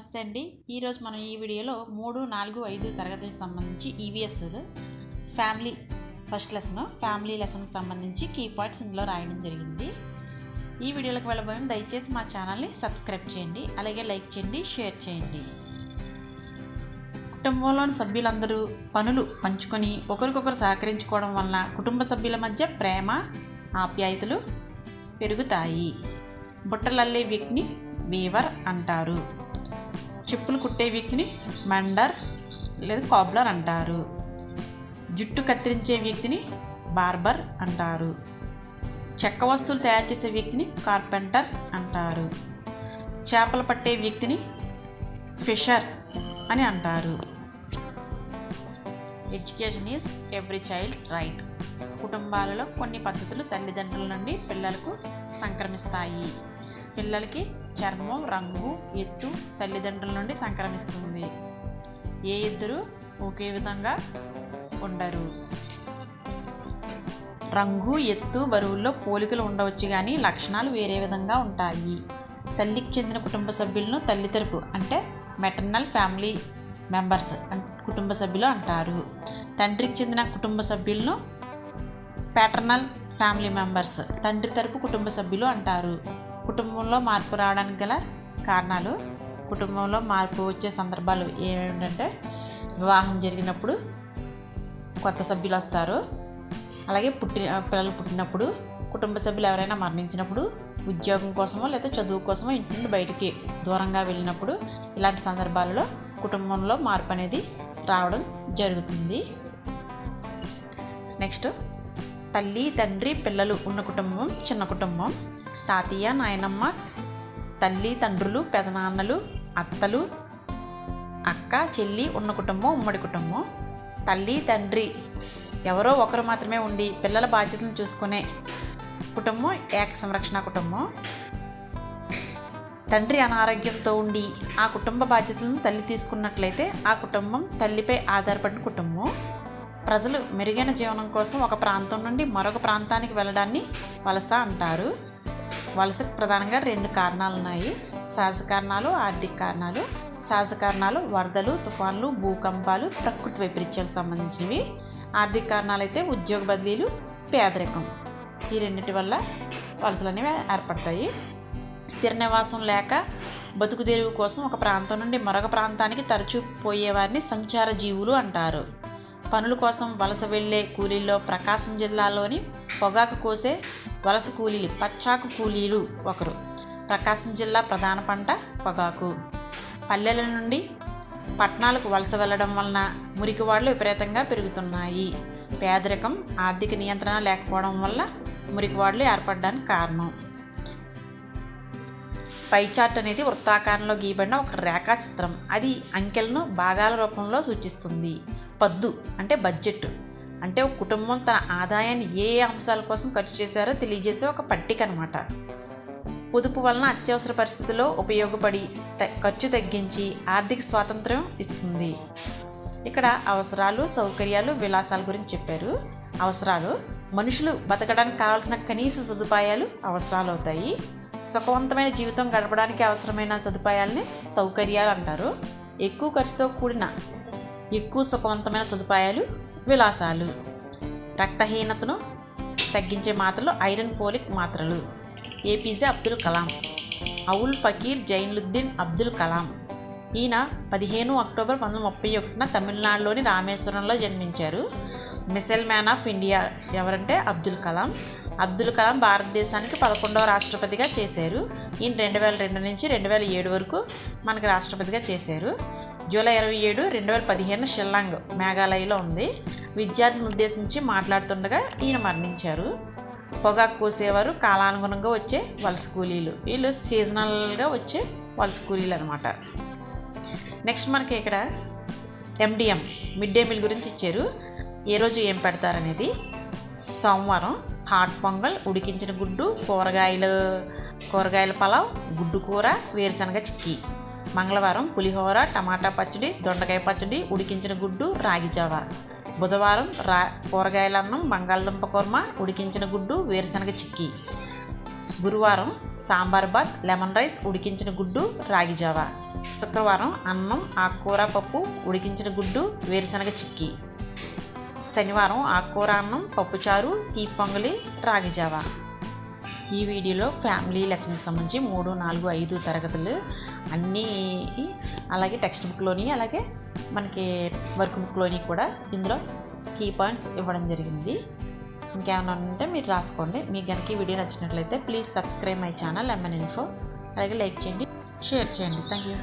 నమస్తే అండి. ఈరోజు మనం ఈ వీడియోలో మూడు నాలుగు ఐదు తరగతులకు సంబంధించి EVS family first lesson family లెసన్కి సంబంధించి కీ పాయింట్స్ ఇందులో రాయడం జరిగింది. ఈ వీడియోలకు వెళ్ళబోయే దయచేసి మా ఛానల్ని సబ్స్క్రైబ్ చేయండి. అలాగే లైక్ చేయండి షేర్ చేయండి. కుటుంబంలోని సభ్యులందరూ పనులు పంచుకొని ఒకరికొకరు సహకరించుకోవడం వలన కుటుంబ సభ్యుల మధ్య ప్రేమ ఆప్యాయతలు పెరుగుతాయి. బుట్టలల్లే వ్యక్తిని వీవర్ అంటారు. చెప్పులు కుట్టే వ్యక్తిని మెండర్ లేదా కాబ్లర్ అంటారు. జుట్టు కత్తిరించే వ్యక్తిని బార్బర్ అంటారు. చెక్క వస్తువులు తయారు చేసే వ్యక్తిని కార్పెంటర్ అంటారు. చేపలు పట్టే వ్యక్తిని ఫిషర్ అని అంటారు. Education is every child's right. కుటుంబాలలో కొన్ని పద్ధతులు తల్లిదండ్రుల నుండి పిల్లలకు సంక్రమిస్తాయి. పిల్లలకి చర్మం రంగు ఎత్తు తల్లిదండ్రుల నుండి సంక్రమిస్తుంది. ఏ ఇద్దరు ఒకే విధంగా ఉండరు. రంగు ఎత్తు బరువుల్లో పోలికలు ఉండవచ్చు కానీ లక్షణాలు వేరే విధంగా ఉంటాయి. తల్లికి చెందిన కుటుంబ సభ్యులను తల్లి తరపు అంటే మెటర్నల్ ఫ్యామిలీ మెంబర్స్ కుటుంబ సభ్యులు అంటారు. తండ్రికి చెందిన కుటుంబ సభ్యులను ప్యాటర్నల్ ఫ్యామిలీ మెంబర్స్ తండ్రి తరపు కుటుంబ సభ్యులు అంటారు. కుటుంబంలో మార్పు రావడానికి గల కారణాలు కుటుంబంలో మార్పు వచ్చే సందర్భాలు ఏమిటంటే వివాహం జరిగినప్పుడు కొత్త సభ్యులు వస్తారు. అలాగే పుట్టి పిల్లలు పుట్టినప్పుడు కుటుంబ సభ్యులు ఎవరైనా మరణించినప్పుడు ఉద్యోగం కోసమో లేదా చదువు కోసమో ఇంటి నుండి బయటికి దూరంగా వెళ్ళినప్పుడు ఇలాంటి సందర్భాలలో కుటుంబంలో మార్పు అనేది రావడం జరుగుతుంది. నెక్స్ట్ తల్లి తండ్రి పిల్లలు ఉన్న కుటుంబం చిన్న కుటుంబం. తాతయ్య నాయనమ్మ తల్లి తండ్రులు పెదనాన్నలు అత్తలు అక్క చెల్లి ఉన్న కుటుంబం ఉమ్మడి కుటుంబం తల్లి తండ్రి ఎవరో ఒకరు మాత్రమే ఉండి పిల్లల బాధ్యతలను చూసుకునే కుటుంబం ఏక సంరక్షణ కుటుంబం. తండ్రి అనారోగ్యంతో ఉండి ఆ కుటుంబ బాధ్యతలను తల్లి తీసుకున్నట్లయితే ఆ కుటుంబం తల్లిపై ఆధారపడిన కుటుంబం. ప్రజలు మెరుగైన జీవనం కోసం ఒక ప్రాంతం నుండి మరొక ప్రాంతానికి వెళ్ళడాన్ని వలస అంటారు. వలసకు ప్రధానంగా రెండు కారణాలు ఉన్నాయి సహజ కారణాలు ఆర్థిక కారణాలు. సహజ కారణాలు వరదలు తుఫాన్లు భూకంపాలు ప్రకృతి వైపరీత్యాలకు సంబంధించినవి. ఆర్థిక కారణాలు అయితే ఉద్యోగ బదిలీలు పేదరికం. ఈ రెండింటి వల్ల వలసలు అనేవి ఏర్పడతాయి. స్థిర నివాసం లేక బతుకు తెరువు కోసం ఒక ప్రాంతం నుండి మరొక ప్రాంతానికి తరచూ పోయేవారిని సంచార జీవులు అంటారు. పనుల కోసం వలస వెళ్ళే కూలీల్లో ప్రకాశం జిల్లాలోని పొగాకు కోసే వలస కూలీలు పచ్చాకు కూలీలు ఒకరు. ప్రకాశం జిల్లా ప్రధాన పంట పొగాకు. పల్లెల నుండి పట్టణాలకు వలస వెళ్ళడం వలన మురికివాడలు విపరీతంగా పెరుగుతున్నాయి. పేదరికం ఆర్థిక నియంత్రణ లేకపోవడం వల్ల మురికివాడలు ఏర్పడడానికి కారణం. పై చార్ట్ అనేది వృత్తాకారంలో గీయబడిన ఒక రేఖాచిత్రం. అది అంకెలను భాగాల రూపంలో సూచిస్తుంది. పద్దు అంటే బడ్జెట్. అంటే ఒక కుటుంబం తన ఆదాయాన్ని ఏ ఏ అంశాల కోసం ఖర్చు చేశారో తెలియజేసే ఒక పట్టిక అనమాట పొదుపు వలన అత్యవసర పరిస్థితుల్లో ఉపయోగపడి త- ఖర్చు తగ్గించి ఆర్థిక స్వాతంత్రం ఇస్తుంది. ఇక్కడ అవసరాలు సౌకర్యాలు విలాసాల గురించి చెప్పారు. అవసరాలు మనుషులు బతకడానికి కావాల్సిన కనీస సదుపాయాలు అవసరాలు అవుతాయి. సుఖవంతమైన జీవితం గడపడానికి అవసరమైన సదుపాయాలని సౌకర్యాలు అంటారు. ఎక్కువ ఖర్చుతో కూడిన ఎక్కువ సుఖవంతమైన సదుపాయాలు విలాసాలు రక్తహీనతను తగ్గించే మాత్రలు ఐరన్ ఫోలిక్ మాత్రలు. ఏపీజే అబ్దుల్ కలాం అవుల్ ఫకీర్ జైనులుద్దీన్ అబ్దుల్ కలాం. ఈయన పదిహేను అక్టోబర్ పంతొమ్మిది ముప్పై ఒకటిన తమిళనాడులోని రామేశ్వరంలో జన్మించారు. మిసైల్ మ్యాన్ ఆఫ్ ఇండియా ఎవరంటే అబ్దుల్ కలాం. అబ్దుల్ కలాం భారతదేశానికి పదకొండవ రాష్ట్రపతిగా చేశారు. ఈయన రెండు వేల రెండు నుంచి రెండు వేల ఏడు వరకు మనకి రాష్ట్రపతిగా చేశారు. జూలై ఇరవై ఏడు రెండు వేల పదిహేను షిల్లాంగ్ మేఘాలయలో ఉంది. విద్యార్థులను ఉద్దేశించి మాట్లాడుతుండగా ఈయన మరణించారు. పొగాకు కోసేవారు కాలానుగుణంగా వచ్చే వలస కూలీలు వీళ్ళు సీజనల్గా వచ్చే వలస కూలీలు అనమాట నెక్స్ట్ మనకి ఇక్కడ ఎండిఎం మిడ్ డే మీల్ గురించి ఇచ్చారు. ఏ రోజు ఏం పెడతారనేది. సోమవారం హాట్ పొంగల్ ఉడికించిన గుడ్డు కూరగాయలు కూరగాయల పలావ్ గుడ్డు కూర వేరుశనగ చిక్కీ. మంగళవారం పులిహోర టమాటా పచ్చడి దొండకాయ పచ్చడి ఉడికించిన గుడ్డు రాగి జావ. బుధవారం రా కూరగాయల అన్నం బంగాళదుంప కూర్మ ఉడికించిన గుడ్డు వేరుశనగ చిక్కి. గురువారం సాంబార్ బాత్ లెమన్ రైస్ ఉడికించిన గుడ్డు రాగిజావ శుక్రవారం అన్నం ఆకుకూర పప్పు ఉడికించిన గుడ్డు వేరుశనగ చిక్కి. శనివారం ఆకుకూర అన్నం పప్పుచారు తీపొంగలి పొంగలి రాగి ఈ వీడియోలో ఫ్యామిలీ లెసన్స్ సంబంధించి మూడు నాలుగు ఐదు తరగతులు అన్నీ అలాగే టెక్స్ట్ బుక్లోని అలాగే మనకి వర్క్ బుక్లోని కూడా ఇందులో కీ పాయింట్స్ ఇవ్వడం జరిగింది. ఇంకేమైనా ఉంటే మీరు రాసుకోండి. మీకు కనుక ఈ వీడియో నచ్చినట్లయితే please subscribe my channel MN info అలాగే లైక్ చేయండి. షేర్ చేయండి. Thank you